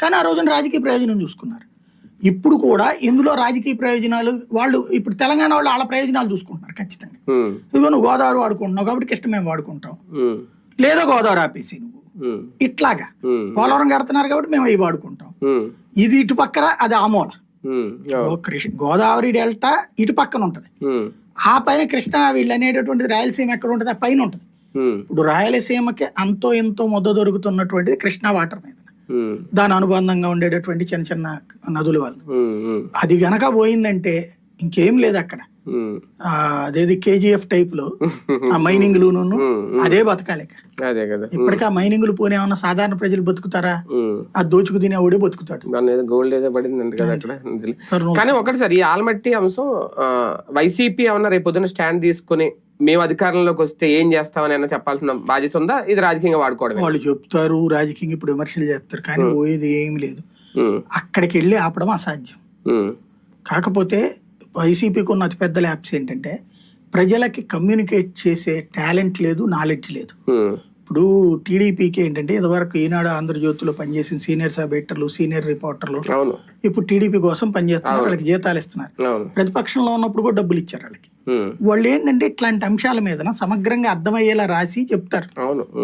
కానీ ఆ రోజున రాజకీయ ప్రయోజనం చూసుకున్నారు. ఇప్పుడు కూడా ఇందులో రాజకీయ ప్రయోజనాలు వాళ్ళు ఇప్పుడు తెలంగాణ వాళ్ళు వాళ్ళ ప్రయోజనాలు చూసుకుంటున్నారు ఖచ్చితంగా. ఇదిగో నువ్వు గోదావరి వాడుకుంటున్నావు కాబట్టి కృష్ణ మేము వాడుకుంటాం లేదా గోదావరి ఆపేసి నువ్వు. ఇట్లాగా. పోలవరం కడుతున్నారు కాబట్టి మేము అవి వాడుకుంటాం. ఇది ఇటు పక్కన అది ఆమూల కృష్ణ గోదావరి డెల్టా ఇటు పక్కన ఉంటది. ఆ పైన కృష్ణ వీళ్ళు అనేటటువంటిది రాయలసీమ ఎక్కడ ఉంటుంది? ఆ పైన ఉంటుంది. ఇప్పుడు రాయలసీమకి అంతో ఎంతో ముద్ద దొరుకుతున్నటువంటిది కృష్ణా వాటర్ దాని అనుబంధంగా ఉండేటటువంటి చిన్న చిన్న నదుల వల్ల అది గనక పోయిందంటే ఇంకేం లేదు అక్కడ. అదేది కేజీఎఫ్ టైప్లో ఆ అదే బతకాలి ఇక. అదే కదా. ఇప్పటికీ ఆ మైనింగ్లు పోనీ ఏమన్నా సాధారణ ప్రజలు బతుకుతారా. ఆ దోచుకు తినేవాడే బతుకుతాడు. గోల్డ్ ఏదో పడింది కదా అక్కడ కానీ ఒకటి సార్ ఈ ఆల్మట్టి అంశం వైసీపీ ఏమన్నా రేపు పొద్దున స్టాండ్ తీసుకుని మేము అధికారంలోకి వస్తే ఏం చేస్తామని అన్న చెప్పాల్సిన బాధ్యత ఉందా? ఇది రాజకీయంగా వాడుకోవడమే. వాళ్ళు చెప్తారు రాజకీయంగా ఇప్పుడు విమర్శలు చేస్తారు కానీ పోయేది ఏం లేదు. అక్కడికి వెళ్ళి ఆపడం అసాధ్యం. కాకపోతే వైసీపీకి ఉన్న అతిపెద్ద ల్యాబ్స్ ఏంటంటే ప్రజలకి కమ్యూనికేట్ చేసే టాలెంట్ లేదు నాలెడ్జ్ లేదు. ఇప్పుడు టీడీపీకి ఏంటంటే ఇదివరకు ఈనాడు ఆంధ్రజ్యోతిలో పనిచేసిన సీనియర్ సబ్ ఎడిటర్లు సీనియర్ రిపోర్టర్లు ఇప్పుడు టీడీపీ కోసం పనిచేస్తున్నారు వాళ్ళకి జీతాలు ఇస్తున్నారు. ప్రతిపక్షంలో ఉన్నప్పుడు కూడా డబ్బులు ఇచ్చారు వాళ్ళకి. వాళ్ళు ఏంటంటే ఇట్లాంటి అంశాల మీద సమగ్రంగా అర్థమయ్యేలా రాసి చెప్తారు.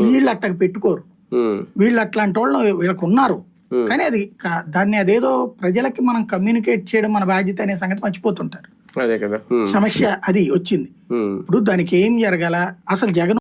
వీళ్ళు అట్టగా పెట్టుకోరు. వీళ్ళు అట్లాంటి వాళ్ళు వీళ్ళకి ఉన్నారు. కానీ అది దాన్ని అదేదో ప్రజలకి మనం కమ్యూనికేట్ చేయడం మన బాధ్యత అనే సంగతి మర్చిపోతుంటారు. సమస్య అది వచ్చింది. ఇప్పుడు దానికి ఏం జరగాల? అసలు జగన్